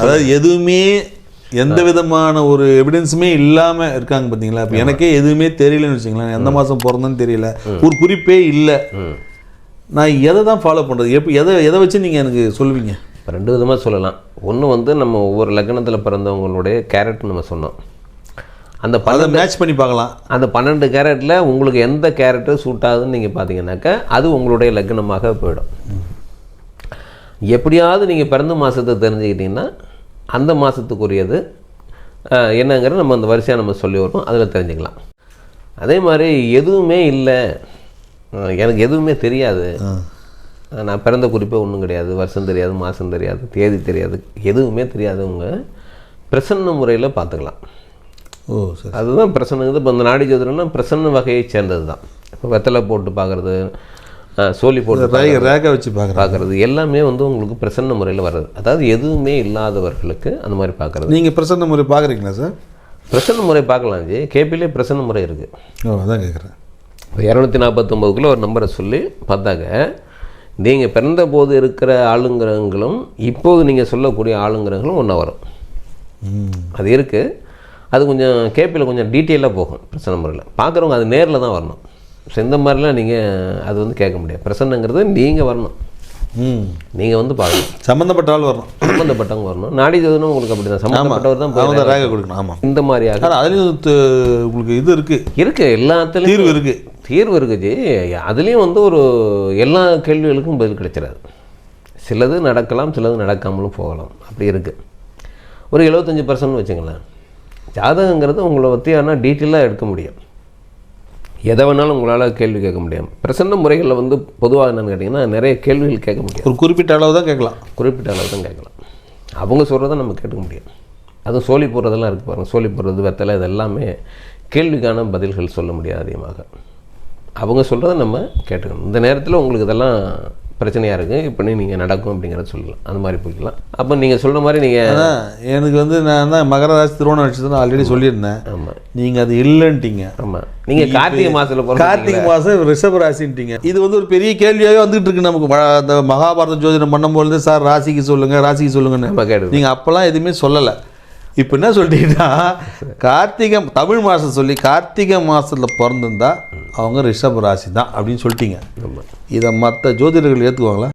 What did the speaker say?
அதாவது எதுவுமே எந்த விதமான ஒரு எவிடன்ஸுமே இல்லாம இருக்காங்க பாத்தீங்களா? இப்போ எனக்கே எதுவுமே தெரியலன்னு வச்சுங்களேன் எந்த மாசம் பிறந்தேன்னு தெரியல. ஒரு குறிப்பே இல்லை. நான் எதை தான் ஃபாலோ பண்றது? எப்போ எதை எதை வச்சு நீங்க எனக்கு சொல்லுவீங்க? இப்போ ரெண்டு விதமாக சொல்லலாம். ஒன்று வந்து நம்ம ஒவ்வொரு லக்னத்தில் பிறந்தவங்களுடைய கேரட் நம்ம சொன்னோம். அந்த பல மேட்ச் பண்ணி பார்க்கலாம். அந்த பன்னெண்டு கேரட்டில் உங்களுக்கு எந்த கேரட்டு சூட் ஆகுதுன்னு நீங்கள் பார்த்தீங்கன்னாக்கா அது உங்களுடைய லக்னமாக போயிடும். எப்படியாவது நீங்கள் பிறந்த மாதத்தை தெரிஞ்சுக்கிட்டீங்கன்னா அந்த மாதத்துக்குரியது என்னங்கிறது நம்ம அந்த வரிசையாக நம்ம சொல்லி வரோம் அதில் தெரிஞ்சுக்கலாம். அதே மாதிரி எதுவுமே இல்லை. எனக்கு எதுவுமே தெரியாது. நான் பிறந்த குறிப்பே ஒன்றும் கிடையாது. வருஷம் தெரியாது மாதம் தெரியாது தேதி தெரியாது. எதுவுமே தெரியாதவங்க பிரசன்ன முறையில் பார்த்துக்கலாம். ஓ சரி அதுதான் பிரசன்னங்கிறது. இப்போ இந்த நாடி ஜோதிடம்னா பிரசன்ன வகையை சேர்ந்தது தான் இப்போ வெத்தலை போட்டு பார்க்குறது சோலி போட்டு ரேக வச்சு பார்க்குறது. எல்லாமே வந்து உங்களுக்கு பிரசன்ன முறையில் வர்றது. அதாவது எதுவுமே இல்லாதவர்களுக்கு அந்த மாதிரி பார்க்குறது. நீங்க பிரசன்ன முறை பார்க்குறீங்களா சார்? பிரசன்ன முறை பார்க்கலாம் ஜி. கேபிலே பிரசன்ன முறை இருக்குது ஓ அதான் கேட்குறேன் இப்போ இரநூத்தி நாற்பத்தொம்போதுக்குள்ளே ஒரு நம்பரை சொல்லி பார்த்தாக்க நீங்கள் பிறந்த போது இருக்கிற ஆளுங்கிரகங்களும் இப்போது நீங்கள் சொல்லக்கூடிய ஆளுங்கிரகங்களும் ஒன்றா வரும். அது இருக்குது அது கொஞ்சம் கேபியில் கொஞ்சம் டீட்டெயிலாக போகும் பிரசன்ன முறையில். பார்க்குறவங்க அது நேரில் தான் வரணும். ஸோ இந்த மாதிரிலாம் நீங்கள் அது வந்து கேட்க முடியாது. பிரசன்னங்கிறது நீங்கள் வரணும். நீங்கள் வந்து பார்க்கணும் சம்மந்தப்பட்ட ஆள் வரணும். சம்மந்தப்பட்டவங்க வரணும். நாடி ஜோதிடம் உங்களுக்கு அப்படி தான் சம்மந்தப்பட்டவர் தான் அவங்க ரேகை கொடுக்கணும். ஆமாம் இந்த மாதிரியாக ஆனால் அதுலேயும் உங்களுக்கு இது இருக்கு. இருக்கு. எல்லாத்துலேயும் தீர்வு இருக்கு. தீர்வு இருக்குது அதுலேயும் வந்து ஒரு எல்லா கேள்விகளுக்கும் பதில் கிடைச்சிடாது. சிலது நடக்கலாம் சிலது நடக்காமலும் போகலாம். அப்படி இருக்குது ஒரு எழுபத்தஞ்சி பர்சன்ட் வச்சுங்களேன். ஜாதகங்கிறது உங்களை பற்றி ஆனால் டீட்டெயிலாக எடுக்க முடியும். எதை வேணாலும் உங்களால் கேள்வி கேட்க முடியும். பிரசன்ன முறைகளில் வந்து பொதுவாக என்னென்னு கேட்டிங்கன்னா நிறைய கேள்விகள் கேட்க முடியும். ஒரு குறிப்பிட்ட அளவு தான் கேட்கலாம். குறிப்பிட்ட அளவு தான் கேட்கலாம். அவங்க சொல்கிறத நம்ம கேட்டுக்க முடியும். அதுவும் சோலி போடுறதெல்லாம் இருக்குது பாருங்கள் சோலி போடுறது வெத்தலை இது எல்லாமே கேள்விக்கான பதில்கள் சொல்ல முடியாது அதிகமாக. அவங்க சொல்கிறத நம்ம கேட்டுக்கணும். இந்த நேரத்தில் உங்களுக்கு இதெல்லாம் பிரச்சனையாக இருக்குது இப்போ நீங்கள் நடக்கும் அப்படிங்கிறத சொல்லலாம். அந்த மாதிரி போய்க்கலாம். அப்போ நீங்கள் சொல்கிற மாதிரி நீங்கள் எனக்கு வந்து நான் தான் மகர ராசி திருவோண நட்சத்திரம் ஆல்ரெடி சொல்லியிருந்தேன். ஆமாம் நீங்கள் அது இல்லைன்ட்டீங்க. ஆமாம் நீங்கள் கார்த்திகை மாதத்தில் கார்த்திகை மாதம் ரிஷப ராசின்ட்டீங்க. இது வந்து ஒரு பெரிய கேள்வியாகவே வந்துகிட்டு இருக்கு நமக்கு அந்த மகாபாரத ஜோதிடம் பண்ணும்போது சார் ராசிக்கு சொல்லுங்க ராசிக்கு சொல்லுங்கன்னு. நம்ம கேட்டு நீங்கள் அப்போல்லாம் எதுவுமே சொல்லலை. இப்போ என்ன சொல்லிட்டீங்கன்னா கார்த்திகை தமிழ் மாதம் சொல்லி கார்த்திகை மாதத்தில் பிறந்திருந்தா அவங்க ரிஷப ராசி தான் அப்படின்னு சொல்லிட்டீங்க. இதை மற்ற ஜோதிடர்கள் ஏற்றுக்குவாங்களா